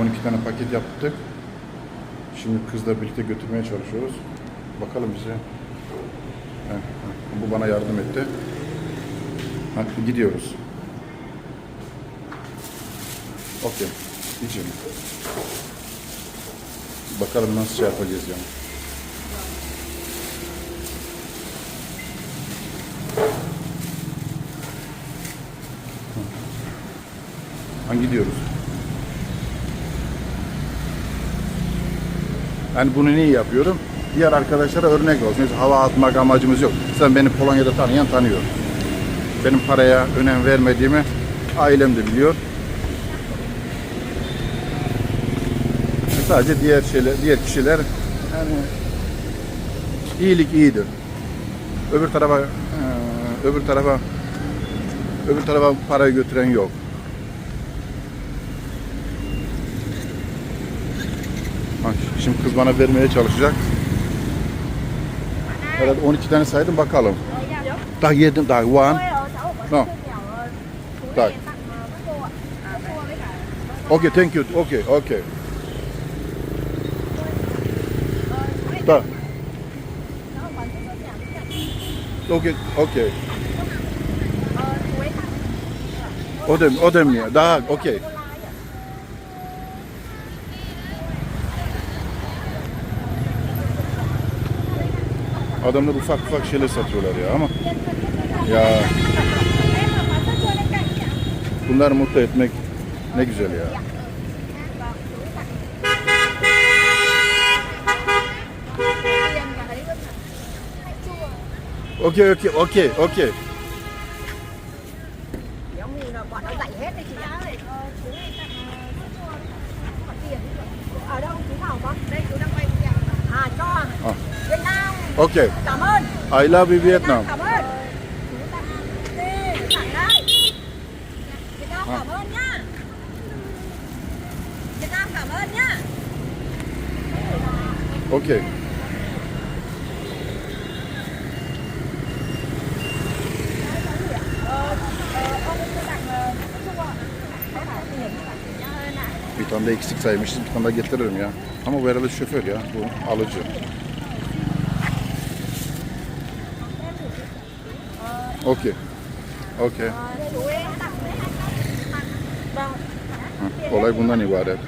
12 tane paket yaptık. Şimdi kızla birlikte götürmeye çalışıyoruz. Bakalım bize. Heh, heh, bu bana yardım etti. Hadi gidiyoruz. Okey. İçin. Bakalım nasıl şey yapacağız yani. Ha, gidiyoruz. Yani bunu niye yapıyorum? Diğer arkadaşlara örnek olsun. Mesela hava atmak amacımız yok. Sen beni Polonya'da tanıyan tanıyor. Benim paraya önem vermediğimi ailem de biliyor. Sadece diğer şeyler, diğer kişiler yani iyilik iyidir. Öbür tarafa eee, öbür tarafa öbür tarafa parayı götüren yok. Bak şimdi kız bana vermeye çalışacak. Herhalde 12 tane saydım bakalım. Daha yedim daha one. Với cả Okay, thank you. Okay, okay. Da. Okay, okay. ờ, chú ấy tặng O da, o da mı ya? Daha okay. Adamlar ufak ufak şeyler satıyorlar ya ama ya bunları mutlu etmek ne güzel ya. Okay, okay, okay, okay. Giống như là. Okay. Cảm ơn. I love you Vietnam. Cảm ơn. Việt Nam cảm ơn nhá. Việt Nam cảm ơn nhá. Okay. Bir tane de eksik saymışız. Bir tane daha getiririm ya. Ama bu herhalde şoför ya. Bu alıcı. Okay. Okay. Ờ, chú ấy tặng đấy. Vâng. Hı, Olay bundan ibaret.